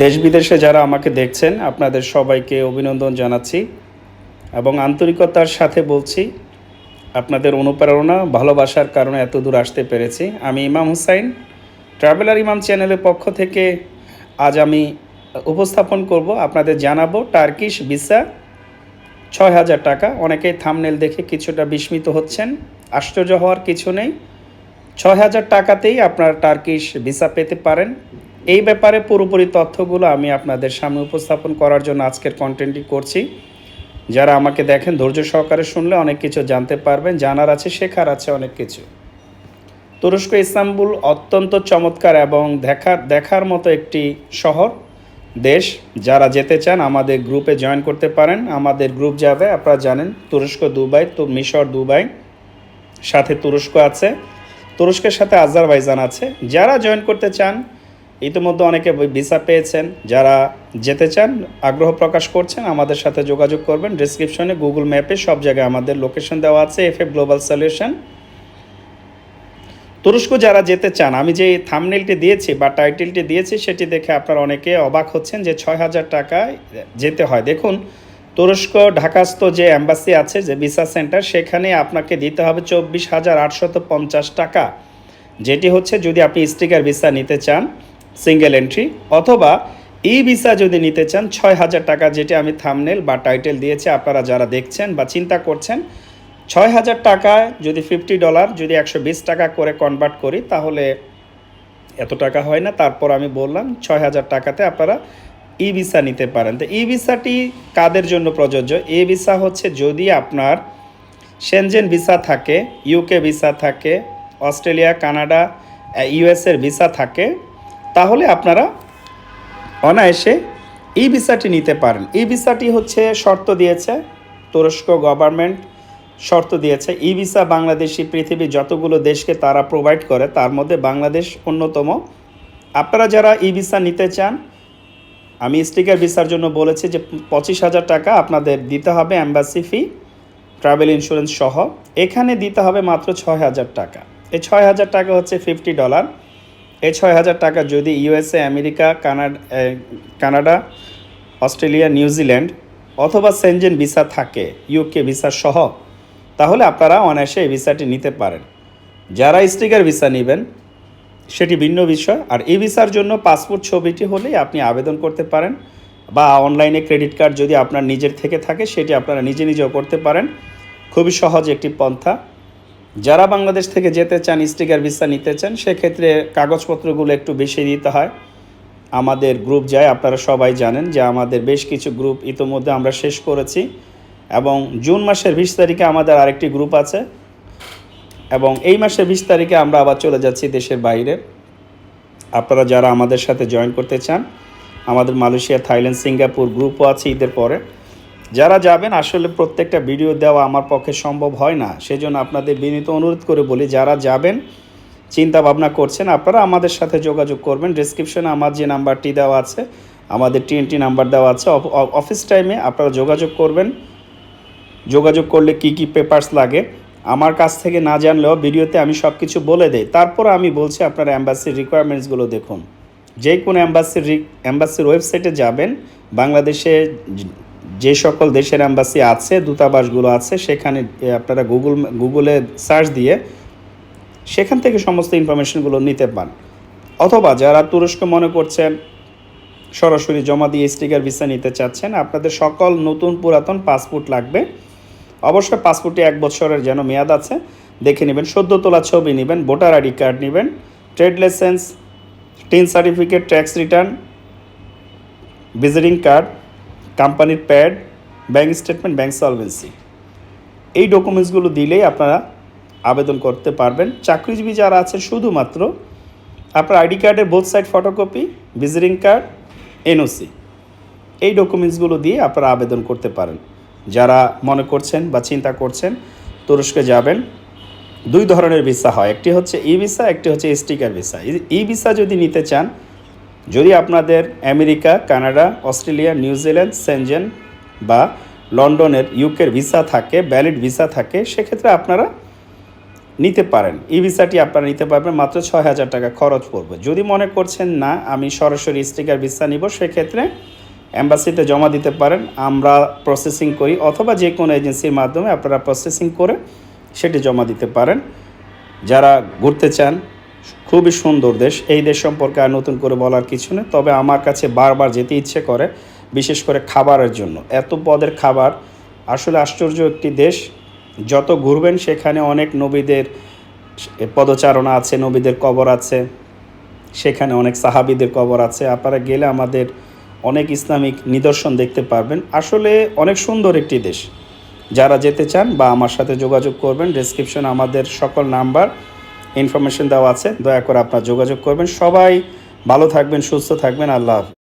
দেশ বিদেশে যারা আমাকে দেখছেন, আপনাদের সবাইকে অভিনন্দন জানাচ্ছি এবং আন্তরিকতার সাথে বলছি, আপনাদের অনুপ্রেরণা, ভালোবাসার কারণে এত দূর আসতে পেরেছি। আমি ইমাম হুসাইন, ট্রাভেলার ইমাম চ্যানেলের পক্ষ থেকে আজ আমি উপস্থাপন করব, আপনাদের জানাব টার্কিশ ভিসা ছয় হাজার টাকা। অনেকেই থামনেল দেখে কিছুটা বিস্মিত হচ্ছেন, আশ্চর্য হওয়ার কিছু নেই। ছয় হাজার টাকাতেই আপনার টার্কিশ ভিসা পেতে পারেন। এই ব্যাপারে পুরোপুরি তথ্যগুলো আমি আপনাদের সামনে উপস্থাপন করার জন্য আজকের কন্টেন্টটি করছি। যারা আমাকে দেখেন, ধৈর্য সহকারে শুনলে অনেক কিছু জানতে পারবেন, জানার আছে, শেখার আছে অনেক কিছু। তুরস্ক, ইস্তাম্বুল অত্যন্ত চমৎকার এবং দেখার দেখার মতো একটি শহর, দেশ। যারা যেতে চান, আমাদের গ্রুপে জয়েন করতে পারেন। আমাদের গ্রুপ যাবে, আপনারা জানেন, তুরস্ক, দুবাই, তো, মিশর, দুবাই। সাথে তুরস্ক আছে। তুরস্কের সাথে আজারবাইজান আছে। যারা জয়েন করতে চান ইতিমধ্যে অনেকে ভিসা পেয়েছেন। যারা যেতে চান, আগ্রহ প্রকাশ করছেন, আমাদের সাথে যোগাযোগ করবেন। ডিসক্রিপশনে গুগল ম্যাপে সব জায়গায় আমাদের লোকেশন দেওয়া আছে এফ এফ গ্লোবাল সলিউশন তুরস্ক যারা যেতে চান, আমি যে থামনেলটি দিয়েছি বা টাইটেলটি দিয়েছি, সেটি দেখে আপনারা অনেকে অবাক হচ্ছেন যে ছয় হাজার টাকায় যেতে হয়। দেখুন, তুরস্ক ঢাকাস্থ যে অ্যাম্বাসি আছে, যে ভিসা সেন্টার, সেখানে আপনাকে দিতে হবে চব্বিশ হাজার আটশত পঞ্চাশ টাকা। যেটি হচ্ছে যদি আপনি স্টিকার ভিসা নিতে চান সিঙ্গেল এন্ট্রি অথবা ই ভিসা যদি নিতে চান, ছয় হাজার টাকা যেটি আমি থামনেল বা টাইটেল দিয়েছি, আপনারা যারা দেখছেন বা চিন্তা করছেন, ছয় হাজার টাকা যদি ফিফটি ডলার যদি একশো বিশ টাকা করে কনভার্ট করি, তাহলে এত টাকা হয় না। তারপর আমি বললাম, ছয় হাজার টাকাতে আপনারা ই ভিসা নিতে পারেন। তো ই ভিসাটি কাদের জন্য প্রযোজ্য? ই ভিসা হচ্ছে যদি আপনার সেনজেন ভিসা থাকে ইউকে ভিসা থাকে, অস্ট্রেলিয়া, কানাডা ইউএসের ভিসা থাকে তাহলে আপনারা অনায়াসে ই ভিসাটি নিতে পারেন। ই ভিসাটি হচ্ছে শর্ত দিয়েছে তুরস্ক গভর্নমেন্ট শর্ত দিয়েছে। ই ভিসা বাংলাদেশি পৃথিবীর যতগুলো দেশকে তারা প্রোভাইড করে, তার মধ্যে বাংলাদেশ অন্যতম। আপনারা যারা ই ভিসা নিতে চান, আমি স্টিকার ভিসার জন্য বলেছি যে পঁচিশ হাজার টাকা আপনাদের দিতে হবে অ্যাম্বাসি ফি ট্রাভেল ইন্স্যুরেন্স সহ। এখানে দিতে হবে মাত্র ছয় হাজার টাকা। এই ছয় হাজার টাকা হচ্ছে ফিফটি ডলার এই ছয় হাজার টাকা যদি USA, America, Canada Canada, Australia New Zealand অথবা সেনজেন ভিসা থাকে, ইউকে ভিসা সহ, তাহলে আপনারা অনায়াসে এই ভিসাটি নিতে পারেন। যারা স্টিকার ভিসা নেবেন, সেটি ভিন্ন বিষয়। আর এই ভিসার জন্য পাসপোর্ট ছবিটি হলেই আপনি আবেদন করতে পারেন বা অনলাইনে ক্রেডিট কার্ড যদি আপনার নিজের থেকে থাকে, সেটি আপনারা নিজে নিজেও করতে পারেন। খুবই সহজ একটি পন্থা। যারা বাংলাদেশ থেকে যেতে চান, স্টিকার ভিসা নিতে চান, সেক্ষেত্রে কাগজপত্রগুলো একটু বেশি দিতে হয়। আমাদের গ্রুপ যায়, আপনারা সবাই জানেন যে আমাদের বেশ কিছু গ্রুপ ইতোমধ্যে আমরা শেষ করেছি এবং জুন মাসের বিশ তারিখে আমাদের আরেকটি গ্রুপ আছে এবং এই মাসের বিশ তারিখে আমরা আবার চলে যাচ্ছি দেশের বাইরে। আপনারা যারা আমাদের সাথে জয়েন করতে চান, আমাদের মালয়েশিয়া, থাইল্যান্ড, সিঙ্গাপুর গ্রুপও আছে ঈদের পরে। যারা যাবেন, আসলে প্রত্যেকটা ভিডিও দেওয়া আমার পক্ষে সম্ভব হয় না। সেজন্য আপনাদের বিনীত অনুরোধ করে বলি, যারা যাবেন চিন্তা ভাবনা করছেন, আপনারা আমাদের সাথে যোগাযোগ করবেন। ডিসক্রিপশনে আমার যে নাম্বারটি দেওয়া আছে, আমাদের টিএনটি নাম্বার দেওয়া আছে। অফ- অফ- অফিস টাইমে আপনারা যোগাযোগ করবেন। যোগাযোগ করলে কি কি পেপারস লাগে, আমার কাছ থেকে না জানলেও ভিডিওতে আমি সব কিছু বলে দেই। তারপর আমি বলছি, আপনার অ্যাম্বাসির রিকোয়ারমেন্টসগুলো দেখুন। যে কোনো অ্যাম্বাসির অ্যাম্বাসির ওয়েবসাইটে যাবেন, বাংলাদেশে যে- সকল দেশের অ্যাম্বাসি আছে, দূতাবাসগুলো আছে, সেখানে আপনারা গুগল গুগলে সার্চ দিয়ে সেখান থেকে সমস্ত ইনফরমেশনগুলো নিতে পান। অথবা যারা তুরস্ক মনে করছেন, সরাসরি জমা দিয়ে স্টিকার ভিসা নিতে চাচ্ছেন, আপনাদের সকল নতুন পুরাতন পাসপোর্ট লাগবে। অবশ্যই পাসপোর্টে এক বছরের যেন মেয়াদ আছে, দেখে নেবেন সদ্য তোলা ছবি নেবেন, ভোটার আইডি কার্ড নেবেন trade licence TIN certificate tax return visiting card কোম্পানির pad, bank statement, bank solvency. এই ডকুমেন্টসগুলো দিলেই আপনারা আবেদন করতে পারবেন। চাকরিজীবী যারা আছে শুধুমাত্র আপনার আইডি কার্ডের both side photocopy visiting card NOC এই ডকুমেন্টসগুলো দিয়ে আপনারা আবেদন করতে পারেন। যারা মনে করছেন বা চিন্তা করছেন, তুরস্কে যাবেন, দুই ধরনের ভিসা হয়। একটি হচ্ছে ই ভিসা, একটি হচ্ছে স্টিকার ভিসা। ই ভিসা যদি নিতে চান যদি আপনাদের America, Canada, Australia New Zealand Schengen বা লন্ডনের ইউকের ভিসা থাকে, ভ্যালিড ভিসা থাকে, সেক্ষেত্রে আপনারা নিতে পারেন। ই ভিসাটি আপনারা নিতে পারবেন মাত্র ছয় হাজার টাকা খরচ পড়বে। যদি মনে করছেন, না, আমি সরাসরি স্টিকার ভিসা নিব, সেক্ষেত্রে অ্যাম্বাসিতে জমা দিতে পারেন। আমরা প্রসেসিং করি অথবা যে কোনো এজেন্সির মাধ্যমে আপনারা প্রসেসিং করে সেটি জমা দিতে পারেন। যারা ঘুরতে চান খুবই সুন্দর দেশ। এই দেশ সম্পর্কে আর নতুন করে বলার কিছু নেই। তবে আমার কাছে বারবার যেতে ইচ্ছে করে, বিশেষ করে খাবারের জন্য। এত পদের খাবার, আসলে আশ্চর্য একটি দেশ। যত ঘুরবেন, সেখানে অনেক নবীদের পদচারণা আছে, নবীদের কবর আছে। সেখানে অনেক সাহাবিদের কবর আছে। আপনারা গেলে আমাদের অনেক ইসলামিক নিদর্শন দেখতে পারবেন। আসলে অনেক সুন্দর একটি দেশ। যারা যেতে চান বা আমার সাথে যোগাযোগ করবেন ডেসক্রিপশন আমাদের সকল নাম্বার। ইনফরমেশন দেওয়া আছে দয়া করে আপনার যোগাযোগ করবেন সবাই ভালো থাকবেন সুস্থ থাকবেন আল্লাহ।